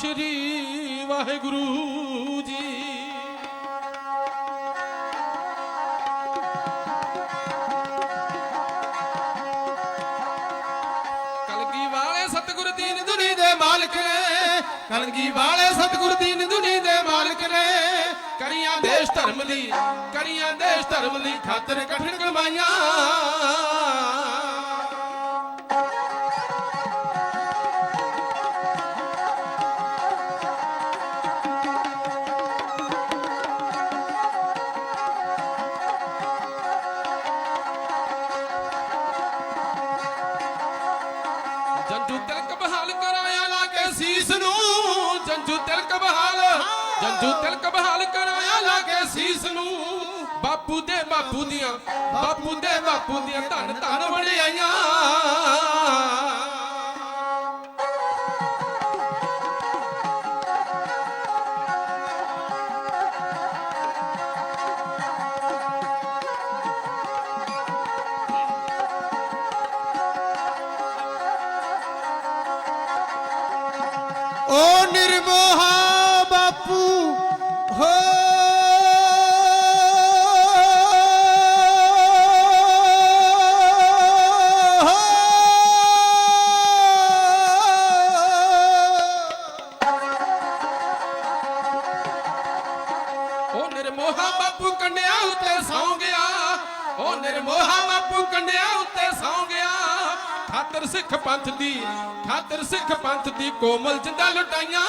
ਸ਼੍ਰੀ ਵਾਹਿਗੁਰੂ ਜੀ। ਕਲਗੀ ਵਾਲੇ ਸਤਿਗੁਰ ਦੀਨ ਦੁਨੀ ਦੇ ਮਾਲਕ ਨੇ, ਕਲਗੀ ਵਾਲੇ ਸਤਿਗੁਰ ਦੀਨ ਦੁਨੀ ਦੇ ਮਾਲਕ ਨੇ, ਕਰੀਆਂ ਦੇਸ਼ ਧਰਮ ਦੀ, ਕਰੀਆਂ ਦੇਸ਼ ਧਰਮ ਦੀ ਖਾਤਰ ਕਠਿਨ ਕਮਾਈਆਂ। ਜੰਜੂ ਤਿਲਕ ਬਹਾਲ ਕਰਾਇਆ ਲਾ ਕੇ ਸੀਸ ਨੂੰ। ਜੰਜੂ ਤਿਲਕ ਬਹਾਲ, ਜੰਜੂ ਤਿਲਕ ਬਹਾਲ ਕਰਾਇਆ ਲਾ ਕੇ ਸੀਸ ਨੂੰ। ਬਾਪੂ ਦੇ ਬਾਪੂ ਦੀਆਂ, ਬਾਪੂ ਦੇ ਬਾਪੂ ਦੀਆਂ ਧੰਨ ਧੰਨ ਵੜਿਆਈਆਂ ਓ ਨਿਰਮੋਹਾ ਬਾਪੂ, ਹੋ। ਉਹ ਨਿਰਮੋਹਾ ਬਾਪੂ ਕੰਡਿਆ ਉੱਤੇ ਸੌ ਗਿਆ। ਉਹ ਨਿਰਮੋਹਾ ਬਾਪੂ ਕੰਡਿਆ ਖਾਤਰ ਸਿੱਖ ਪੰਥ ਦੀ ਖਾਤਰ ਸਿੱਖ ਪੰਥ ਦੀ ਕੋਮਲ ਜਿੰਦਾ ਲੁਟਾਈਆਂ।